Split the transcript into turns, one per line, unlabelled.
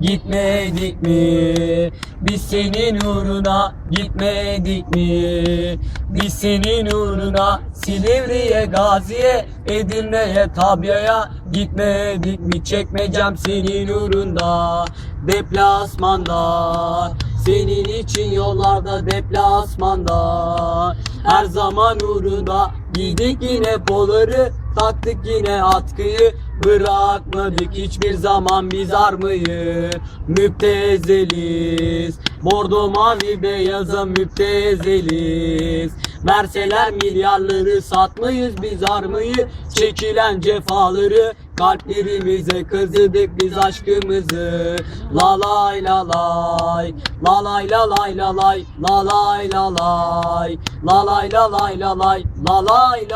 Gitmedik mi? Biz senin uğruna gitmedik mi? Biz senin uğruna Silivri'ye, Gazi'ye, Edirne'ye, Tabya'ya gitmedik mi? Çekmeyeceğim senin uğrunda deplasmanda Senin için yollarda deplasmanda Her zaman uğruna giydik yine poları Taktık yine atkıyı. Bırakmadık hiçbir zaman biz armayı. Müptezeliz. Bordo mavi beyaza müptezeliz Verseler milyarları satmayız biz armayı Çekilen cefaları Kalplerimize kazıdık biz aşkımızı La lay la lay La lay la lay la lay La lay la lay La lay la lay la lay La lay